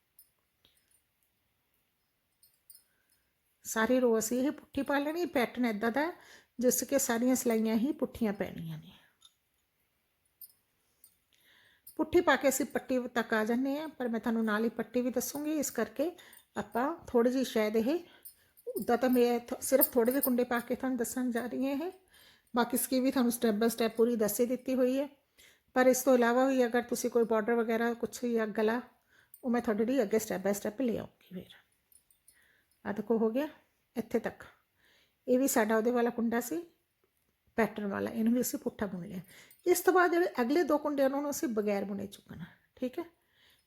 ਸਾਰੀ ਰੋ ਅਸੀਂ ਇਹ ਪੁੱਠੀ ਪਾ ਲੈਣੀ ਪੈਟਰਨ ਇਦਾਂ ਦਾ ਹੈ, ਜਿਸ ਕੇ ਸਾਰੀਆਂ ਸਿਲਾਈਆਂ ਹੀ ਪੁੱਠੀਆਂ ਪੈਣੀਆਂ ਨੇ ਪੁੱਠੀ ਪਾ ਕੇ ਅਸੀਂ ਪੱਟੀ ਤੱਕ ਆ ਜਾਂਦੇ ਆ ਪਰ ਮੈਂ ਤੁਹਾਨੂੰ ਨਾਲ ਹੀ ਪੱਟੀ ਵੀ ਦੱਸੂਗੀ ਇਸ ਕਰਕੇ ਆਪਾਂ ਥੋੜੀ ਜਿਹੀ ਸ਼ਾਇਦ ਇਹ ਉੱਦਾਂ ਤਾਂ ਮੈਂ ਸਿਰਫ ਥੋੜੇ ਜਿਹੇ ਕੁੰਡੇ ਪਾ ਕੇ ਤੁਹਾਨੂੰ ਦੱਸਣ ਜਾ ਰਹੀ ਹਾਂ ਇਹ ਬਾਕੀ ਸਕੀ ਵੀ ਤੁਹਾਨੂੰ ਸਟੈਪ ਬਾय ਸਟੈਪ ਪੂਰੀ ਦੱਸ ਹੀ ਦਿੱਤੀ ਹੋਈ ਹੈ ਪਰ ਇਸ ਤੋਂ ਇਲਾਵਾ ਵੀ ਅਗਰ ਤੁਸੀਂ ਕੋਈ ਬਾਰਡਰ ਵਗੈਰਾ ਕੁਛ ਜਾਂ ਗਲਾ ਉਹ ਮੈਂ ਤੁਹਾਡੇ ਲਈ ਅੱਗੇ ਸਟੈਪ ਬਾय ਸਟੈਪ ਲੈ ਆਉਂਗੀ ਫਿਰ ਆ ਦੇਖੋ ਹੋ ਗਿਆ ਇੱਥੇ ਤੱਕ ਇਹ ਵੀ ਸਾਡਾ ਉਹਦੇ ਵਾਲਾ ਕੁੰਡਾ ਸੀ ਪੈਟਰਨ ਵਾਲਾ ਇਹਨੂੰ ਵੀ ਅਸੀਂ ਪੁੱਠਾ ਬੁਣ ਲਿਆ ਇਸ ਤੋਂ ਬਾਅਦ ਜਿਹੜੇ ਅਗਲੇ ਦੋ ਕੁੰਡੇ ਉਹਨਾਂ ਨੂੰ ਅਸੀਂ ਬਗੈਰ ਬੁਣੇ ਚੁੱਕਣਾ ਠੀਕ ਹੈ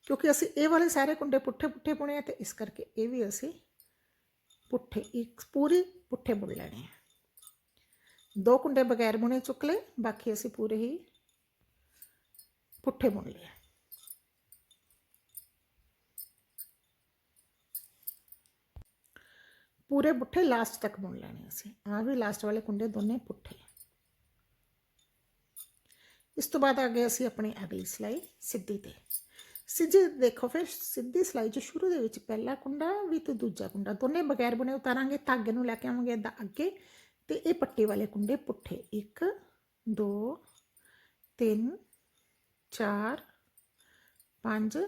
ਕਿਉਂਕਿ ਅਸੀਂ ਇਹ ਵਾਲੇ ਸਾਰੇ ਕੁੰਡੇ ਪੁੱਠੇ ਪੁੱਠੇ ਬੁਣੇ ਆ ਤੇ ਇਸ ਕਰਕੇ ਇਹ ਵੀ ਅਸੀਂ ਪੁੱਠੇ ਇੱਕ ਪੂਰੀ ਪੁੱਠੇ ਬੁਣ ਲੈਣੇ ਆ ਦੋ ਕੁੰਡੇ ਬਗੈਰ ਬੁਣੇ ਚੁੱਕ ਲਏ ਬਾਕੀ ਅਸੀਂ ਪੂਰੇ ਹੀ ਪੁੱਠੇ ਬੁਣ ਲਏ ਪੂਰੇ ਪੁੱਠੇ ਲਾਸਟ ਤੱਕ ਬੁਣ ਲੈਣੇ ਅਸੀਂ ਆ ਵੀ ਲਾਸਟ ਵਾਲੇ ਕੁੰਡੇ ਦੋਨੇ ਪੁੱਠੇ ਇਸ ਤੋਂ ਬਾਅਦ ਅੱਗੇ ਅਸੀਂ ਆਪਣੀ ਅਗਲੀ ਸਿਲਾਈ ਸਿੱਧੀ ਤੇ ਸਿੱਧੀ ਦੇਖੋ ਫਿਰ ਸਿੱਧੀ ਸਿਲਾਈ ਚ ਸ਼ੁਰੂ ਦੇ ਵਿੱਚ ਪਹਿਲਾ ਕੁੰਡਾ ਵੀ ਤੇ ਦੂਜਾ ਕੁੰਡਾ ਦੋਨੇ ਬਗੈਰ ਬੁਣੇ ਉਤਾਰਾਂਗੇ ਧਾਗੇ ਨੂੰ ਲੈ ਕੇ ਆਵਾਂਗੇ ਏਦਾਂ ਅੱਗੇ ਤੇ ਇਹ ਪੱਟੀ ਵਾਲੇ ਕੁੰਡੇ ਪੁੱਠੇ। 1 2 3 4 5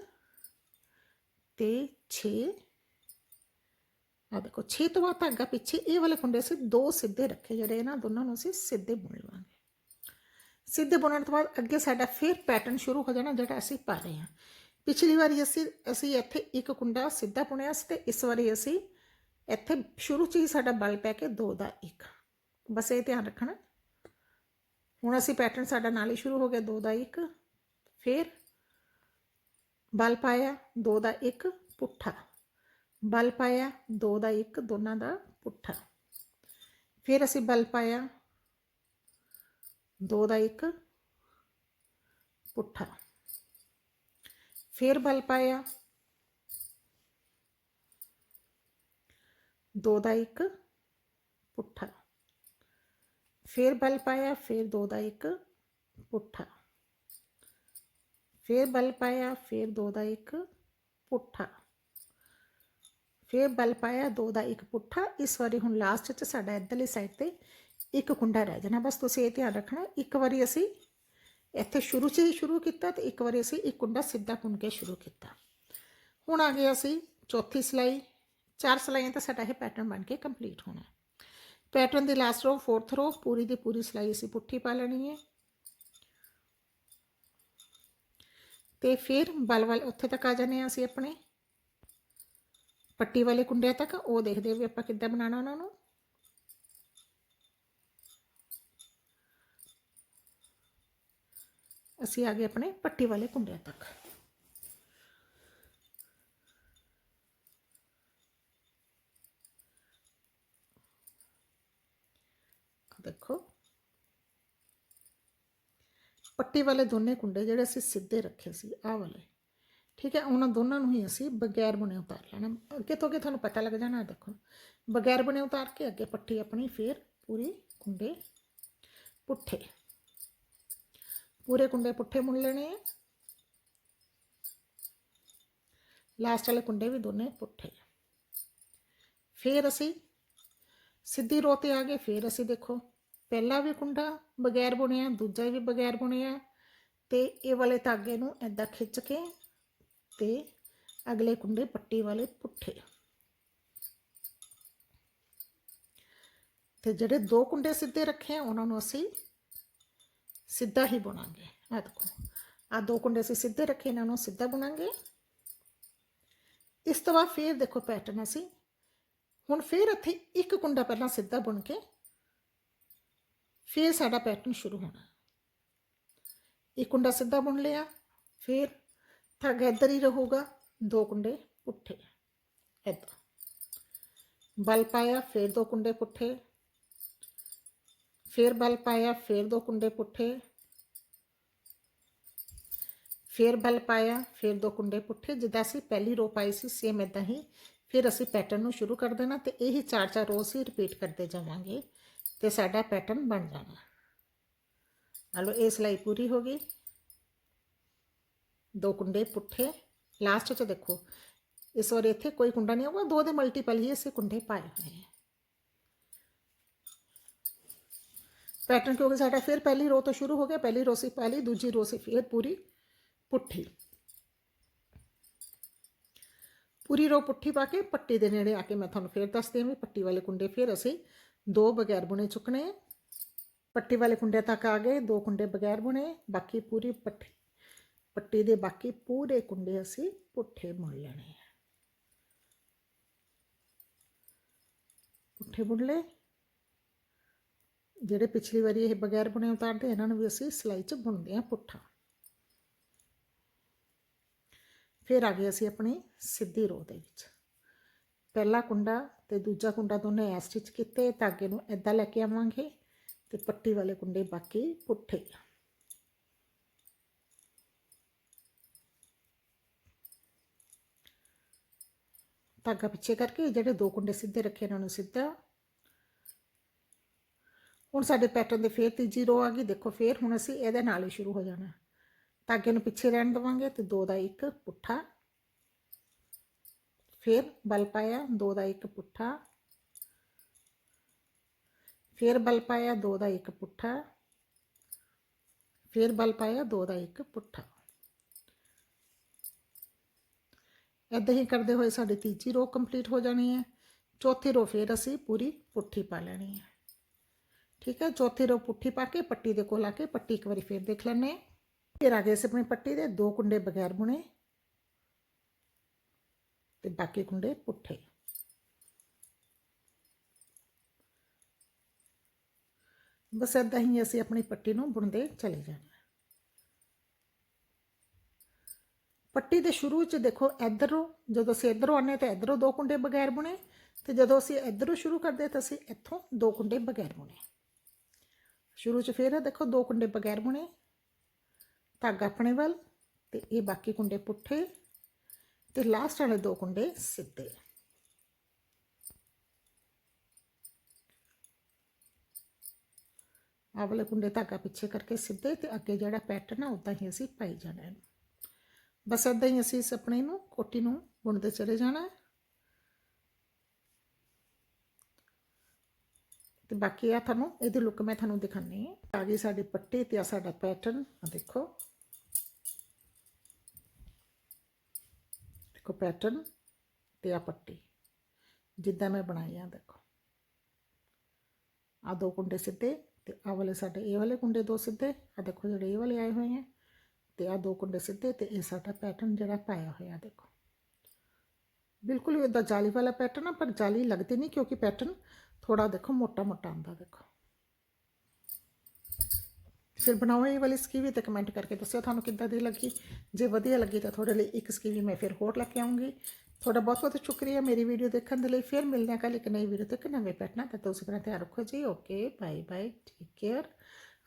ਤੇ 6 ਆ ਦੇਖੋ 6 ਤੋਂ ਬਾਅਦ ਧਾਗਾ ਪਿੱਛੇ ਇਹ ਵਾਲੇ ਕੁੰਡੇ ਅਸੀਂ ਦੋ ਸਿੱਧੇ ਰੱਖੇ, ਜਿਹੜੇ ਇਹਨਾਂ ਦੋਨਾਂ ਨੂੰ ਅਸੀਂ ਸਿੱਧੇ ਬੁਣ ਲਵਾਂਗੇ ਸਿੱਧੇ ਬੁਣਨ ਤੋਂ ਬਾਅਦ ਅੱਗੇ ਸਾਡਾ ਫਿਰ ਪੈਟਰਨ ਸ਼ੁਰੂ ਹੋ ਜਾਣਾ, ਜਿਹੜਾ ਅਸੀਂ ਪਾ ਰਹੇ ਹਾਂ। ਪਿਛਲੀ ਵਾਰੀ ਅਸੀਂ ਅਸੀਂ ਇੱਥੇ ਇੱਕ ਕੁੰਡਾ ਸਿੱਧਾ ਬੁਣਿਆ ਸੀ ਤੇ ਇਸ ਵਾਰੀ ਅਸੀਂ ਇੱਥੇ ਸ਼ੁਰੂ 'ਚ ਹੀ ਸਾਡਾ ਬਲ ਪੈ ਕੇ ਦੋ ਦਾ ਇੱਕ। ਬਸ ਇਹ ਧਿਆਨ ਰੱਖਣਾ। ਹੁਣ ਅਸੀਂ ਪੈਟਰਨ ਸਾਡਾ ਨਾਲ ਹੀ ਸ਼ੁਰੂ ਹੋ ਗਿਆ, ਦੋ ਦਾ ਇੱਕ, ਫਿਰ ਬਲ ਪਾਇਆ, ਦੋ ਦਾ ਇੱਕ, ਪੁੱਠਾ। ਬਲ ਪਾਇਆ, ਦੋ ਦਾ ਇੱਕ, ਦੋਨਾਂ ਦਾ ਪੁੱਠਾ। ਫਿਰ ਅਸੀਂ ਬਲ ਪਾਇਆ, ਦੋ ਦਾ ਇੱਕ, ਪੁੱਠਾ। ਫਿਰ ਬਲ ਪਾਇਆ, ਦੋ ਦਾ ਇੱਕ, ਪੁੱਠਾ। ਫਿਰ ਬਲ ਪਾਇਆ, ਫਿਰ ਦੋ ਦਾ ਇੱਕ ਪੁੱਠਾ। ਫਿਰ ਬਲ ਪਾਇਆ, ਫਿਰ ਦੋ ਦਾ ਇੱਕ ਪੁੱਠਾ। ਫਿਰ ਬਲ ਪਾਇਆ, ਦੋ ਦਾ ਇੱਕ ਪੁੱਠਾ। ਇਸ ਵਾਰੀ ਹੁਣ ਲਾਸਟ 'ਚ ਸਾਡਾ ਇੱਧਰਲੀ ਸਾਈਡ ਤੇ ਇੱਕ ਕੁੰਡਾ ਰਹਿ ਜਾਣਾ। ਬਸ ਤੁਸੀਂ ਇਹ ਧਿਆਨ ਰੱਖਣਾ, ਇੱਕ ਵਾਰੀ ਅਸੀਂ ਇੱਥੇ ਸ਼ੁਰੂ 'ਚ ਹੀ ਸ਼ੁਰੂ ਕੀਤਾ ਤੇ ਇੱਕ ਵਾਰੀ ਅਸੀਂ ਇੱਕ ਕੁੰਡਾ ਸਿੱਧਾ ਬੁਣ ਕੇ ਸ਼ੁਰੂ ਕੀਤਾ। ਹੁਣ ਆ ਗਏ ਅਸੀਂ ਚੌਥੀ ਸਿਲਾਈ। ਚਾਰ ਸਿਲਾਈਆਂ ਤਾਂ ਸਾਡਾ ਇਹ ਪੈਟਰਨ ਬਣ ਕੇ ਕੰਪਲੀਟ ਹੋਣਾ। ਪੈਟਰਨ ਦੀ ਲਾਸਟ ਰੋ ਫੋਰਥ ਰੋ ਪੂਰੀ ਦੀ ਪੂਰੀ ਸਿਲਾਈ ਅਸੀਂ ਪੁੱਠੀ ਪਾ ਲੈਣੀ ਹੈ। ਤੇ ਫਿਰ ਬਲ ਵਾਲੇ ਉੱਥੇ ਤੱਕ ਆ ਜਾਂਦੇ ਹਾਂ ਅਸੀਂ ਆਪਣੇ। ਪੱਟੀ ਵਾਲੇ ਕੁੰਡਿਆਂ ਤੱਕ, ਉਹ ਦੇਖਦੇ ਵੀ ਆਪਾਂ ਕਿੱਦਾਂ ਬਣਾਉਣਾ ਉਹਨਾਂ ਨੂੰ। ਅਸੀਂ ਆ ਗਏ ਆਪਣੇ ਪੱਟੀ ਵਾਲੇ ਕੁੰਡਿਆਂ ਤੱਕ ਦੇਖੋ ਪੱਟੀ ਵਾਲੇ ਦੋਨੇ ਕੁੰਡੇ ਜਿਹੜੇ ਅਸੀਂ ਸਿੱਧੇ ਰੱਖੇ ਸੀ, ਆਹ ਵਾਲੇ। ਠੀਕ ਹੈ, ਉਹਨਾਂ ਦੋਨਾਂ ਨੂੰ ਹੀ ਅਸੀਂ ਬਗੈਰ ਬੁਣੇ ਉਤਾਰ ਲੈਣਾ। ਅੱਗੇ ਤੋਂ ਅੱਗੇ ਤੁਹਾਨੂੰ ਪਤਾ ਲੱਗ ਜਾਣਾ ਦੇਖੋ। ਬਗੈਰ ਬੁਣੇ ਉਤਾਰ ਕੇ ਅੱਗੇ ਪੱਟੀ ਆਪਣੀ ਫੇਰ ਪੂਰੀ ਕੁੰਡੇ ਪੁੱਠੇ। ਪੂਰੇ ਕੁੰਡੇ ਪੁੱਠੇ ਮੁੜ ਲੈਣੇ ਆ। ਲਾਸਟ ਵਾਲੇ ਕੁੰਡੇ ਵੀ ਦੋਨੇ ਪੁੱਠੇ। ਫੇਰ ਅਸੀਂ ਸਿੱਧੀ ਰੋ ਤੇ ਆ ਗਏ, ਫੇਰ ਅਸੀਂ ਦੇਖੋ ਪਹਿਲਾ ਵੀ ਕੁੰਡਾ ਬਗੈਰ ਬੁਣਿਆ, ਦੂਜਾ ਵੀ ਬਗੈਰ ਬੁਣਿਆ ਤੇ ਇਹ ਵਾਲੇ ਧਾਗੇ ਨੂੰ ਐਦਾਂ ਖਿੱਚ ਕੇ ਤੇ ਅਗਲੇ ਕੁੰਡੇ ਪੱਟੀ ਵਾਲੇ ਪੁੱਠੇ। ਤੇ ਜਿਹੜੇ ਦੋ ਕੁੰਡੇ ਸਿੱਧੇ ਰੱਖੇ ਆ, ਉਹਨਾਂ ਨੂੰ ਅਸੀਂ ਸਿੱਧਾ ਹੀ ਬੁਣਾਂਗੇ। ਆ ਦੇਖੋ ਆ ਦੋ ਕੁੰਡੇ ਅਸੀਂ ਸਿੱਧੇ ਰੱਖੇ ਇਹਨਾਂ ਨੂੰ ਸਿੱਧਾ ਬੁਣਾਂਗੇ। ਇਸ ਤੋਂ ਬਾਅਦ ਫੇਰ ਦੇਖੋ ਪੈਟਰਨ ਅਸੀਂ। ਹੁਣ ਫੇਰ ਇੱਥੇ ਇੱਕ ਕੁੰਡਾ ਪਹਿਲਾਂ ਸਿੱਧਾ ਬੁਣ ਕੇ ਫਿਰ ਸਾਡਾ ਪੈਟਰਨ ਸ਼ੁਰੂ ਹੋਣਾ। ਇੱਕ ਕੁੰਡਾ ਸਿੱਧਾ ਬੁਣ ਲਿਆ, ਫਿਰ ਧਾਗਾ ਇੱਧਰ ਹੀ ਰਹੂਗਾ, ਦੋ ਕੁੰਡੇ ਪੁੱਠੇ ਏਦਾਂ ਬਲ ਪਾਇਆ, ਫਿਰ ਦੋ ਕੁੰਡੇ ਪੁੱਠੇ, ਫਿਰ ਬਲ ਪਾਇਆ, ਫਿਰ ਦੋ ਕੁੰਡੇ ਪੁੱਠੇ, ਫਿਰ ਬਲ ਪਾਇਆ, ਫਿਰ ਦੋ ਕੁੰਡੇ ਪੁੱਠੇ। ਜਿੱਦਾਂ ਅਸੀਂ ਪਹਿਲੀ ਰੋ ਪਾਈ ਸੀ ਸੇਮ ਇਦਾਂ ਹੀ, ਫਿਰ ਅਸੀਂ ਪੈਟਰਨ ਨੂੰ ਸ਼ੁਰੂ ਕਰ ਦੇਣਾ ਤੇ ਇਹੀ ਚਾਰ ਚਾਰ ਰੋਜ਼ ਹੀ ਰਿਪੀਟ ਕਰਦੇ ਜਾਵਾਂਗੇ। ਤੇ ਸਾਡਾ ਪੈਟਰਨ ਬਣ ਜਾਣਾ ਹਲੋ ਇਹ ਸਿਲਾਈ ਪੂਰੀ ਹੋ ਗਈ ਦੋ ਕੁੰਡੇ ਪੁੱਠੇ ਲਾਸਟ 'ਚ ਦੇਖੋ ਇਸ ਵਾਰ ਇੱਥੇ ਕੋਈ ਕੁੰਡਾ ਨਹੀਂ ਆਊਗਾ ਦੋ ਦੇ ਮਲਟੀਪਲ ਹੀ ਅਸੀਂ ਕੁੰਡੇ ਪਾਏ ਹੋਏ ਹੈ ਪੈਟਰਨ ਕਿਉਂਕਿ ਸਾਡਾ ਫਿਰ ਪਹਿਲੀ ਰੋ ਤੋਂ ਸ਼ੁਰੂ ਹੋ ਗਿਆ ਪਹਿਲੀ ਰੋ ਸੀ ਪਹਿਲੀ ਦੂਜੀ ਰੋ ਸੀ ਫਿਰ ਪੂਰੀ ਪੁੱਠੀ ਪੂਰੀ ਰੋ ਪੁੱਠੀ ਪਾ ਕੇ ਪੱਟੀ ਦੇ ਨੇੜੇ ਆ ਕੇ ਮੈਂ ਤੁਹਾਨੂੰ ਫੇਰ ਦੱਸਦੀ ਹਾਂ ਵੀ ਪੱਟੀ ਵਾਲੇ ਕੁੰਡੇ ਫਿਰ ਅਸੀਂ ਦੋ ਬਗੈਰ ਬੁਣੇ ਚੁੱਕਣੇ ਆ ਪੱਟੀ ਵਾਲੇ ਕੁੰਡੇ ਤੱਕ ਆ ਗਏ, ਦੋ ਕੁੰਡੇ ਬਗੈਰ ਬੁਣੇ, ਬਾਕੀ ਪੂਰੀ ਪੱਟੀ ਪੱਟੀ ਦੇ ਬਾਕੀ ਪੂਰੇ ਕੁੰਡੇ ਅਸੀਂ ਪੁੱਠੇ ਮੁੜ ਲੈਣੇ ਆ। ਪੁੱਠੇ ਬੁਣ ਲਏ। ਜਿਹੜੇ ਪਿਛਲੀ ਵਾਰੀ ਇਹ ਬਗੈਰ ਬੁਣੇ ਉਤਾਰਦੇ, ਇਹਨਾਂ ਨੂੰ ਵੀ ਅਸੀਂ ਸਿਲਾਈ 'ਚ ਬੁਣਦੇ ਆ ਪੁੱਠਾ। ਫਿਰ ਆ ਗਏ ਅਸੀਂ ਆਪਣੀ ਸਿੱਧੀ ਰੋ ਦੇ ਵਿੱਚ। ਪਹਿਲਾ ਕੁੰਡਾ ਤੇ ਦੂਜਾ ਕੁੰਡਾ ਦੋਨੇ ਐ ਸਟਿਚ ਕੀਤੇ ਧਾਗੇ ਨੂੰ ਐਦਾਂ ਲੈ ਕੇ ਆਵਾਂਗੇ ਤੇ ਪੱਟੀ ਵਾਲੇ ਕੁੰਡੇ ਬਾਕੀ ਪੁੱਠੇ ਧਾਗਾ ਪਿੱਛੇ ਕਰਕੇ ਜਿਹੜੇ ਦੋ ਕੁੰਡੇ ਸਿੱਧੇ ਰੱਖੇ ਇਹਨਾਂ ਨੂੰ ਸਿੱਧਾ। ਹੁਣ ਸਾਡੇ ਪੈਟਰਨ ਦੇ ਫੇਰ ਤੀਜੀ ਰੋ ਆ ਗਈ। ਦੇਖੋ ਫੇਰ ਹੁਣ ਅਸੀਂ ਇਹਦੇ ਨਾਲ ਹੀ ਸ਼ੁਰੂ ਹੋ ਜਾਣਾ। ਧਾਗੇ ਨੂੰ ਪਿੱਛੇ ਰਹਿਣ ਦਵਾਂਗੇ ਤੇ ਦੋ ਦਾ ਇੱਕ ਪੁੱਠਾ ਫਿਰ ਬਲ ਪਾਇਆ ਦੋ ਦਾ ਇੱਕ ਪੁੱਠਾ। ਫਿਰ ਬਲ ਪਾਇਆ ਦੋ ਦਾ ਇੱਕ ਪੁੱਠਾ। ਫਿਰ ਬਲ ਪਾਇਆ ਦੋ ਦਾ ਇੱਕ ਪੁੱਠਾ। ਏਦਾਂ ਹੀ ਕਰਦੇ ਹੋਏ ਸਾਡੀ ਤੀਜੀ ਰੋ ਕੰਪਲੀਟ ਹੋ ਜਾਣੀ ਹੈ। ਚੌਥੀ ਰੋ ਫਿਰ ਅਸੀਂ ਪੂਰੀ ਪੁੱਠੀ ਪਾ ਲੈਣੀ ਹੈ। ਠੀਕ ਹੈ, ਚੌਥੀ ਰੋ ਪੁੱਠੀ ਪਾ ਕੇ ਪੱਟੀ ਦੇ ਕੋਲ ਆ ਕੇ ਪੱਟੀ ਇੱਕ ਵਾਰੀ ਫੇਰ ਦੇਖ ਲੈਣੇ ਹਾਂ। ਫਿਰ ਆ ਗਏ ਅਸੀਂ ਆਪਣੀ ਪੱਟੀ ਦੇ ਦੋ ਕੁੰਡੇ ਬਗੈਰ ਬੁਣੇ। ਤੇ ਬਾਕੀ ਕੁੰਡੇ ਪੁੱਠੇ। ਬਸ ਏਦਾਂ ਹੀ ਅਸੀਂ ਆਪਣੀ ਪੱਟੀ ਨੂੰ ਬੁਣਦੇ ਚਲੇ ਜਾਣਾ। ਪੱਟੀ ਦੇ ਸ਼ੁਰੂ ਚ ਦੇਖੋ ਇਧਰੋਂ, ਜਦੋਂ ਅਸੀਂ ਇਧਰੋਂ ਆਨੇ ਤਾਂ ਇਧਰੋਂ ਦੋ ਕੁੰਡੇ ਬਗੈਰ ਬੁਣੇ ਤੇ ਜਦੋਂ ਅਸੀਂ ਇਧਰੋਂ ਸ਼ੁਰੂ ਕਰਦੇ ਤਾਂ ਅਸੀਂ ਇੱਥੋਂ ਦੋ ਕੁੰਡੇ ਬਗੈਰ ਬੁਣੇ। ਸ਼ੁਰੂ ਚ ਫੇਰ ਦੇਖੋ ਦੋ ਕੁੰਡੇ ਬਗੈਰ ਬੁਣੇ, ਧਾਗਾ ਆਪਣੇ ਵੱਲ ਤੇ ਇਹ ਬਾਕੀ ਕੁੰਡੇ ਪੁੱਠੇ ਤੇ ਲਾਸਟ ਵਾਲੇ ਦੋ ਕੁੰਡੇ ਸਿੱਧੇ ਆਹ ਵਾਲੇ ਕੁੰਡੇ ਧਾਗਾ ਪਿੱਛੇ ਕਰਕੇ ਸਿੱਧੇ ਤੇ ਅੱਗੇ ਜਿਹੜਾ ਪੈਟਰਨ ਆ ਉਦਾਂ ਹੀ ਅਸੀਂ ਪਾਈ ਜਾਣਾ ਹੈ ਬਸ ਇਦਾਂ ਹੀ ਅਸੀਂ ਇਸ ਆਪਣੇ ਨੂੰ ਕੋਟੀ ਨੂੰ ਬੁਣਦੇ ਚਲੇ ਜਾਣਾ ਹੈ ਤੇ ਬਾਕੀ ਆ ਤੁਹਾਨੂੰ ਇਹਦੀ ਲੁੱਕ ਮੈਂ ਤੁਹਾਨੂੰ ਦਿਖਾਣੀ ਹੈ ਆ ਗਈ ਸਾਡੀ ਪੱਟੀ ਤੇ ਆ ਸਾਡਾ ਪੈਟਰਨ ਆ ਦੇਖੋ ਦੇਖੋ ਪੈਟਰਨ ਤੇ ਆ ਪੱਟੀ। ਜਿੱਦਾਂ ਮੈਂ ਬਣਾਈ ਆ, ਦੇਖੋ। ਆ ਦੋ ਕੁੰਡੇ ਸਿੱਧੇ ਤੇ ਆ ਵਾਲੇ ਸਾਡੇ, ਇਹ ਵਾਲੇ ਕੁੰਡੇ ਦੋ ਸਿੱਧੇ ਆ ਦੇਖੋ ਜਿਹੜੇ ਇਹ ਵਾਲੇ ਆਏ ਹੋਏ ਹੈ ਤੇ ਆ ਦੋ ਕੁੰਡੇ ਸਿੱਧੇ ਤੇ ਇਹ ਸਾਡਾ ਪੈਟਰਨ ਜਿਹੜਾ ਪਾਇਆ ਹੋਇਆ, ਦੇਖੋ। ਬਿਲਕੁਲ ਹੀ ਇਦਾਂ ਜਾਲੀ ਵਾਲਾ ਪੈਟਰਨ ਆ, ਪਰ ਜਾਲੀ ਲੱਗਦੀ ਨਹੀਂ ਕਿਉਂਕਿ ਪੈਟਰਨ ਥੋੜਾ ਦੇਖੋ ਮੋਟਾ ਮੋਟਾ ਆਂਦਾ ਦੇਖੋ। ਫਿਰ ਬਣਾਓ ਇਹ ਵਾਲੀ ਸਕੀਵੀ ਤੇ ਕਮੈਂਟ ਕਰਕੇ ਦੱਸਿਓ ਤੁਹਾਨੂੰ ਕਿੱਦਾਂ ਦੀ ਲੱਗੀ। ਜੇ ਵਧੀਆ ਲੱਗੀ ਤਾਂ ਤੁਹਾਡੇ ਲਈ ਇੱਕ ਸਕੀਵੀ ਮੈਂ ਫਿਰ ਹੋਰ ਲੈ ਕੇ ਆਉਂਗੀ। ਤੁਹਾਡਾ ਬਹੁਤ ਬਹੁਤ ਸ਼ੁਕਰੀਆ ਮੇਰੀ ਵੀਡੀਓ ਦੇਖਣ ਦੇ ਲਈ। ਫਿਰ ਮਿਲਦੇ ਹਾਂ ਕੱਲ ਇੱਕ ਨਈ ਵੀਡੀਓ ਤੇ ਇੱਕ ਨਵੇਂ ਪੈਟਨਾ ਤਾਂ ਤੁਸੀਂ ਆਪਣਾ ਧਿਆਨ ਰੱਖੋ ਜੀ। Okay, bye bye take care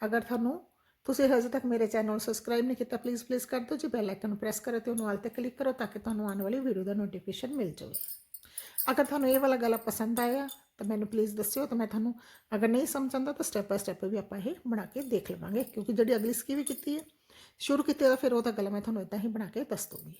ਅਗਰ ਤੁਹਾਨੂੰ ਤੁਸੀਂ ਹਜੇ ਤੱਕ ਮੇਰੇ ਚੈਨਲ ਨੂੰ ਸਬਸਕ੍ਰਾਈਬ ਨਹੀਂ ਕੀਤਾ ਪਲੀਜ਼ ਪਲੀਜ਼ ਕਰ ਦਿਓ। ਜੀ ਬੈਲ ਆਈਕਨ ਨੂੰ ਪ੍ਰੈਸ ਕਰੋ ਤੇ ਉਹਨੂੰ ਆਲ ਤੇ ਕਲਿੱਕ ਕਰੋ ਤਾਂ ਕਿ ਤੁਹਾਨੂੰ ਆਉਣ ਵਾਲੀ ਵੀਡੀਓ ਦਾ ਨੋਟੀਫਿਕੇਸ਼ਨ ਮਿਲ ਜਾਵੇ। ਅਗਰ ਤੁਹਾਨੂੰ ਇਹ ਵਾਲਾ ਗਲਾ ਪਸੰਦ ਆਇਆ ਤਾਂ ਮੈਨੂੰ ਪਲੀਜ਼ ਦੱਸਿਓ ਤਾਂ ਮੈਂ ਤੁਹਾਨੂੰ ਅਗਰ ਨਹੀਂ ਸਮਝ ਆਉਂਦਾ ਤਾਂ ਸਟੈਪ ਬਾਈ ਸਟੈਪ ਵੀ ਆਪਾਂ ਇਹ ਬਣਾ ਕੇ ਦੇਖ ਲਵਾਂਗੇ, ਕਿਉਂਕਿ ਜਿਹੜੀ ਅਗਲੀ ਸਕੀ ਵੀ ਕੀਤੀ ਹੈ, ਸ਼ੁਰੂ ਕੀਤੀ ਤਾਂ ਫਿਰ ਉਹਦਾ ਗਲਾ ਮੈਂ ਤੁਹਾਨੂੰ ਇਦਾਂ ਹੀ ਬਣਾ ਕੇ ਦੱਸ ਦੂੰਗੀ